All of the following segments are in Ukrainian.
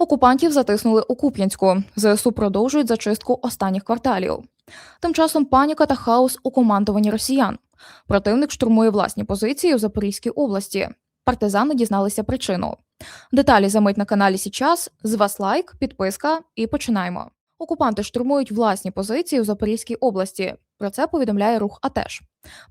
Окупантів затиснули у Куп'янську. ЗСУ продовжують зачистку останніх кварталів. Тим часом паніка та хаос у командуванні росіян. Противник штурмує власні позиції у Запорізькій області. Партизани дізналися причину. Деталі замить на каналі Січас. З вас лайк, підписка і починаємо. Окупанти штурмують власні позиції у Запорізькій області. Про це повідомляє рух АТЕШ.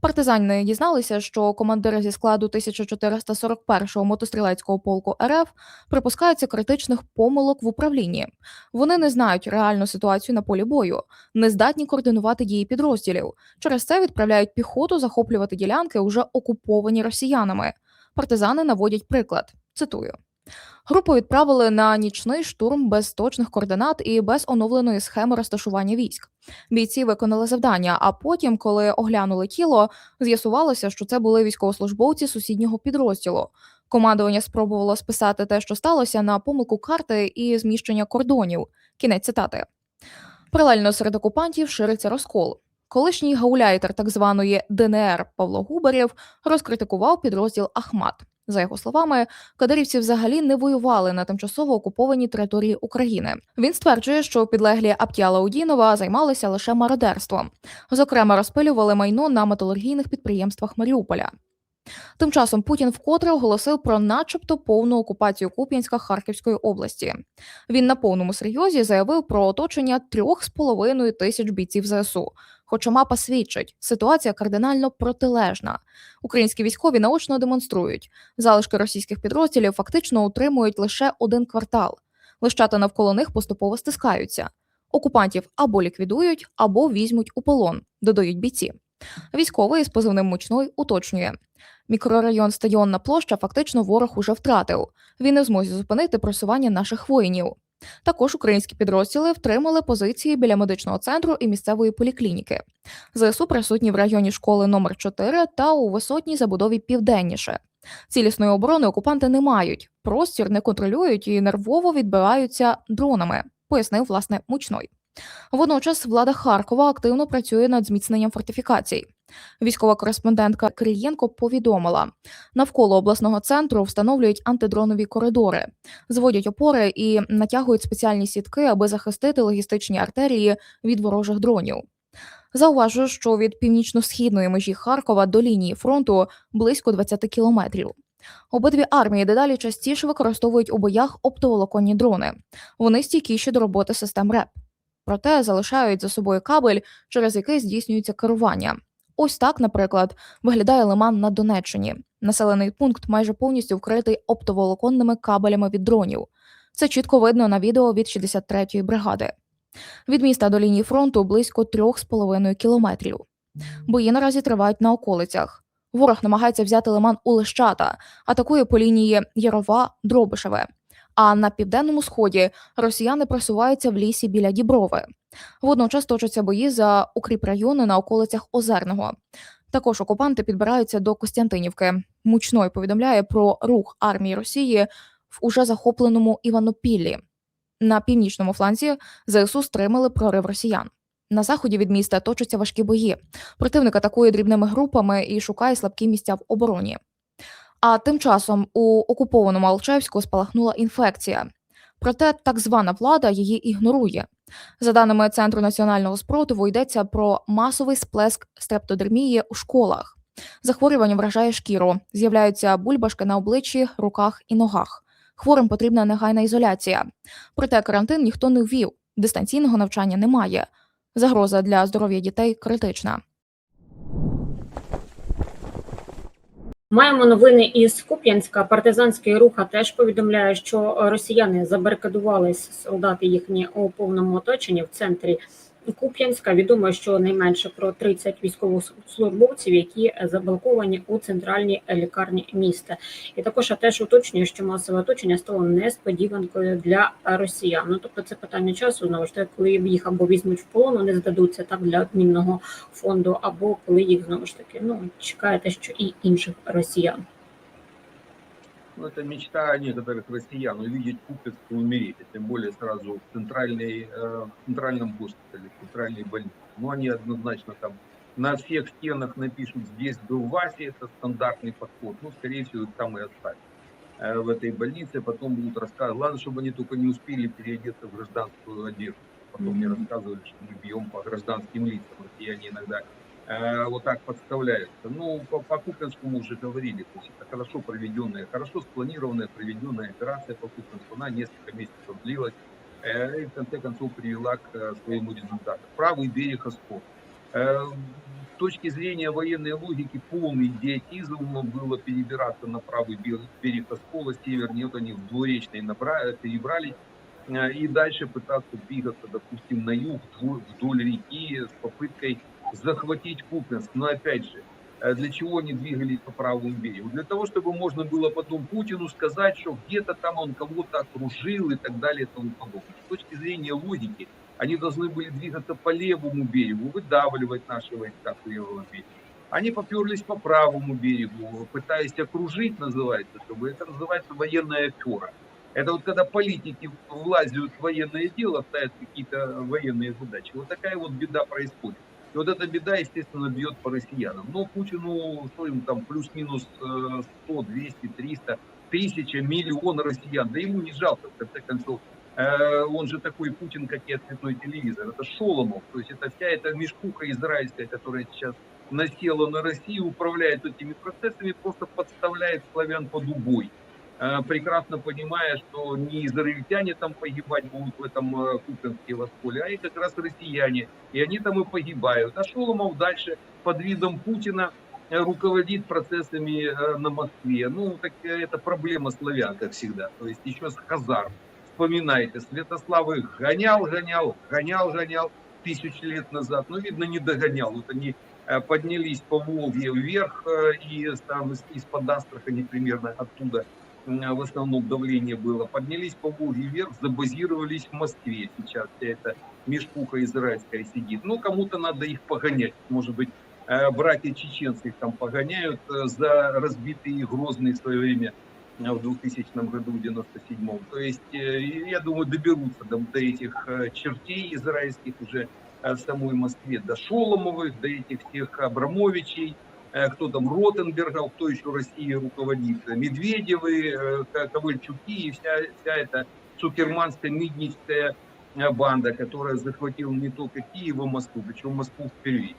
Партизани дізналися, що командири зі складу 1441-го мотострілецького полку РФ припускаються критичних помилок в управлінні. Вони не знають реальну ситуацію на полі бою, не здатні координувати дії підрозділів. Через це відправляють піхоту захоплювати ділянки, уже окуповані росіянами. Партизани наводять приклад. Цитую. Групу відправили на нічний штурм без точних координат і без оновленої схеми розташування військ. Бійці виконали завдання, а потім, коли оглянули тіло, з'ясувалося, що це були військовослужбовці сусіднього підрозділу. Командування спробувало списати те, що сталося, на помилку карти і зміщення кордонів. Кінець цитати. Паралельно серед окупантів шириться розкол. Колишній гауляйтер так званої ДНР Павло Губарєв розкритикував підрозділ Ахмат. За його словами, кадирівці взагалі не воювали на тимчасово окупованій території України. Він стверджує, що підлеглі Аптіала Удінова займалися лише мародерством, зокрема, розпилювали майно на металургійних підприємствах Маріуполя. Тим часом Путін вкотре оголосив про, начебто, повну окупацію Куп'янська Харківської області. Він на повному серйозі заявив про оточення трьох з половиною тисяч бійців ЗСУ. Хоча мапа свідчить, ситуація кардинально протилежна. Українські військові наочно демонструють, залишки російських підрозділів фактично утримують лише один квартал. Лищата навколо них поступово стискаються. Окупантів або ліквідують, або візьмуть у полон, додають бійці. Військовий з позивним мучной уточнює. Мікрорайон Стадіонна площа фактично ворог уже втратив. Він не в змозі зупинити просування наших воїнів. Також українські підрозділи втримали позиції біля медичного центру і місцевої поліклініки. ЗСУ присутні в районі школи номер 4 та у висотній забудові південніше. Цілісної оборони окупанти не мають, простір не контролюють і нервово відбиваються дронами, пояснив власне мучной. Водночас влада Харкова активно працює над зміцненням фортифікацій. Військова кореспондентка Кирієнко повідомила, навколо обласного центру встановлюють антидронові коридори, зводять опори і натягують спеціальні сітки, аби захистити логістичні артерії від ворожих дронів. Зауважу, що від північно-східної межі Харкова до лінії фронту близько 20 кілометрів. Обидві армії дедалі частіше використовують у боях оптоволоконні дрони. Вони стійкіші до роботи систем РЕП. Проте залишають за собою кабель, через який здійснюється керування. Ось так, наприклад, виглядає лиман на Донеччині. Населений пункт майже повністю вкритий оптоволоконними кабелями від дронів. Це чітко видно на відео від 63-ї бригади. Від міста до лінії фронту близько 3,5 кілометрів. Бої наразі тривають на околицях. Ворог намагається взяти лиман у Лещата, атакує по лінії Ярова Дробишеве. А на південному сході росіяни просуваються в лісі біля Діброви. Водночас точаться бої за укріп райони на околицях Озерного. Також окупанти підбираються до Костянтинівки. Мучной повідомляє про рух армії Росії в уже захопленому Іванопіллі. На північному фланзі ЗСУ стримали прорив росіян. На заході від міста точаться важкі бої. Противник атакує дрібними групами і шукає слабкі місця в обороні. А тим часом у окупованому Алчевську спалахнула інфекція. Проте так звана влада її ігнорує. За даними Центру національного спротиву, йдеться про масовий сплеск стрептодермії у школах. Захворювання вражає шкіру, з'являються бульбашки на обличчі, руках і ногах. Хворим потрібна негайна ізоляція. Проте карантин ніхто не ввів, дистанційного навчання немає. Загроза для здоров'я дітей критична. Маємо новини із Куп'янська. Партизанський рух теж повідомляє, що росіяни забарикадувались солдати їхні у повному оточенні в центрі Куп'янська. Відомо, що найменше про 30 військовослужбовців, які заблоковані у центральній лікарні міста. І також теж уточнює, що масове оточення стало несподіванкою для росіян. Ну тобто, це питання часу знову ж таки, коли їх або візьмуть в полон, вони здадуться так для адмінного фонду, або коли їх знову ж таки ну чекає те, що і інших росіян. Ну, это мечта некоторых россиян увидеть Купецк и умереть, а тем более сразу в центральной, э, в центральном госпитале, в центральной больнице. Но они однозначно там на всех стенах напишут «здесь был Вася», это стандартный подход. Ну, скорее всего, там и оставят. э, в этой больнице, потом будут рассказывать. Главное, чтобы они только не успели переодеться в гражданскую одежду. Потом мне Мгм. рассказывали, что мы бьем по гражданским лицам, россияне иногда вот так подставляются. Ну, по, по Купинску мы уже говорили, то есть это хорошо проведенная, хорошо спланированная, проведенная операция по Купинску, она несколько месяцев длилась, э, и в конце концов привела к э, своему результату. Правый берег Оскол. Э, С точки зрения военной логики, полный идиотизм было перебираться на правый бе- берег Оскола, севернее, вот они в двуречной набра- перебрались, э, и дальше пытаться двигаться, допустим, на юг, вдоль- вдоль реки с попыткой захватить Купинск. Но опять же, э, для чего они двигались по правому берегу? Для того, чтобы можно было потом Путину сказать, что где-то там он кого-то окружил и так далее и тому подобное. С точки зрения логики, они должны были двигаться по левому берегу, выдавливать наши войска с левого берега. Они поперлись по правому берегу, пытаясь окружить, называется, чтобы это называется военная афера. Это вот когда политики влазят в военное дело, ставят какие-то военные задачи. Вот такая вот беда происходит. И вот эта беда, естественно, бьет по россиянам. Но Путину, что им там, плюс-минус э, 100, 200, 300, тысяча, миллион россиян. Да ему не жалко, в конце концов. Э, Он же такой Путин, как и цветной телевизор. Это Шоломов. То есть это вся эта мешкуха израильская, которая сейчас насела на Россию, управляет этими процессами, просто подставляет славян под убой. Э, Прекрасно понимая, что не израильтяне там погибать будут в этом э, Купинске Ласполе, а и как раз россияне. И они там и погибают. А Шоломов дальше под видом Путина э, руководит процессами на Москве. Ну, так это проблема славян, как всегда. То есть еще с Хазар. Вспоминайте, Святослав их гонял, гонял, гонял, гонял тысячи лет назад. Но, видно, не догонял. Вот они поднялись по Волге вверх и там из- из-под Астрахани примерно оттуда в основном давление было. Поднялись по Волге вверх, забазировались в Москве. Сейчас вся эта мешкуха израильская сидит. Ну, кому-то надо их погонять. Может быть, э, братья чеченцы их там погоняют э, за разбитые Грозные в свое время э, в 2000 году, в 97-м. То есть, я думаю, доберутся до, до этих чертей израильских уже в самой Москве, до Шоломовых, до этих всех Абрамовичей, кто там Ротенбергов, кто еще Россией руководит, э, Медведевы, э, Ко- Ковальчуки и вся, вся эта цукерманская, мидническая э, банда, которая захватила не только Киев, а Москву, причем Москву впервые.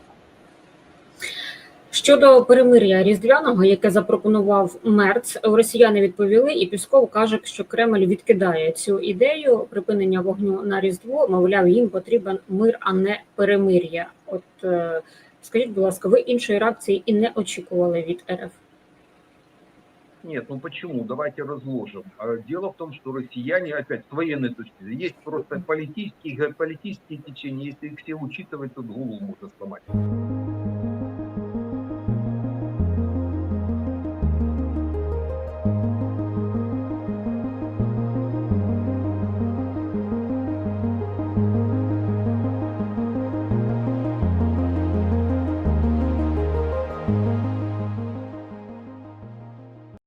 Щодо перемир'я різдвяного, яке запропонував Мерц, росіяни відповіли, і Пісков каже, що Кремль відкидає цю ідею припинення вогню на різдво. Мовляв, їм потрібен мир, а не перемир'я. От е, скажіть, будь ласка, ви іншої реакції і не очікували від РФ? Нет, ну почему? Давайте разложим. Дело в том, что россияне, опять, с военной точки зрения, есть просто политические, геополитические течения, если их все учитывать, то голову можно сломать.